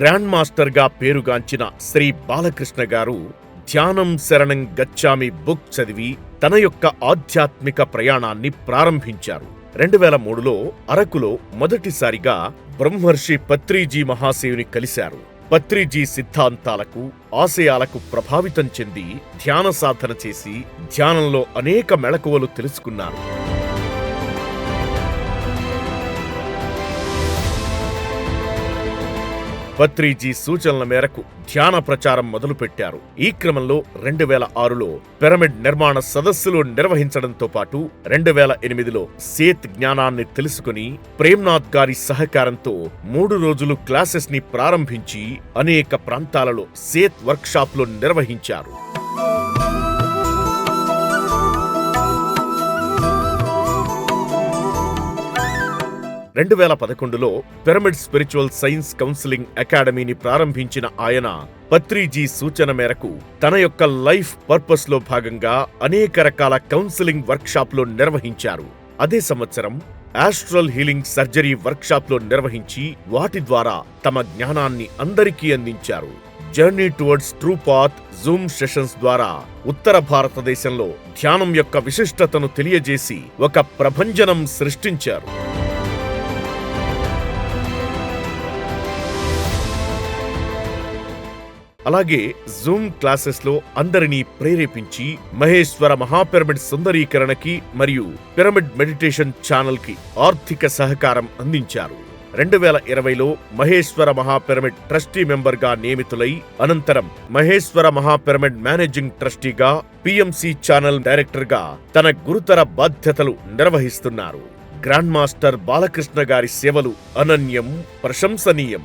Grand మాస్టర్గా పేరుగాంచిన శ్రీ బాలకృష్ణ గారు ధ్యానం శరణం గచ్చామి బుక్ చదివి తన యొక్క ఆధ్యాత్మిక ప్రయాణాన్ని ప్రారంభించారు. రెండు వేల మూడులో అరకులో మొదటిసారిగా బ్రహ్మర్షి పత్రిజీ మహాశివుని కలిశారు. పత్రిజీ సిద్ధాంతాలకు ఆశయాలకు ప్రభావితం చెంది ధ్యాన సాధన చేసి ధ్యానంలో అనేక మెళకువలు తెలుసుకున్నారు. పత్రిజీ సూచనల మేరకు ధ్యాన ప్రచారం మొదలుపెట్టారు. ఈ క్రమంలో రెండు వేల ఆరులో పిరమిడ్ నిర్మాణ సదస్సులు నిర్వహించడంతో పాటు రెండు వేల ఎనిమిదిలో సేత్ జ్ఞానాన్ని తెలుసుకుని ప్రేమ్నాథ్ గారి సహకారంతో మూడు రోజులు క్లాసెస్ని ప్రారంభించి అనేక ప్రాంతాలలో సేత్ వర్క్షాప్లు నిర్వహించారు. రెండు వేల పదకొండులో పిరమిడ్ స్పిరిచువల్ సైన్స్ కౌన్సిలింగ్ అకాడమీని ప్రారంభించిన ఆయన పత్రిజీ సూచన మేరకు తన యొక్క లైఫ్ పర్పస్లో భాగంగా అనేక రకాల కౌన్సిలింగ్ వర్క్షాప్లు నిర్వహించారు. అదే సంవత్సరం ఆస్ట్రల్ హీలింగ్ సర్జరీ వర్క్షాప్లు నిర్వహించి వాటి ద్వారా తమ జ్ఞానాన్ని అందరికీ అందించారు. Journey towards true path zoom sessions ద్వారా ఉత్తర భారతదేశంలో ధ్యానం యొక్క విశిష్టతను తెలియజేసి ఒక ప్రభంజనం సృష్టించారు. అలాగే జూమ్ క్లాసెస్లో అందరినీ ప్రేరేపించి మహేశ్వర మహాపిరమిడ్ సుందరీకరణకి మరియు పిరమిడ్ మెడిటేషన్ ఛానల్కి ఆర్థిక సహకారం అందించారు. రెండు వేల ఇరవైలో మహేశ్వర మహాపిరమిడ్ ట్రస్టీ మెంబర్గా నియమితులై అనంతరం మహేశ్వర మహాపిరమిడ్ మేనేజింగ్ ట్రస్టీగా పిఎంసి ఛానల్ డైరెక్టర్గా తన గురుతర బాధ్యతలు నిర్వహిస్తున్నారు. గ్రాండ్ మాస్టర్ బాలకృష్ణ గారి సేవలు అనన్యం ప్రశంసనీయం.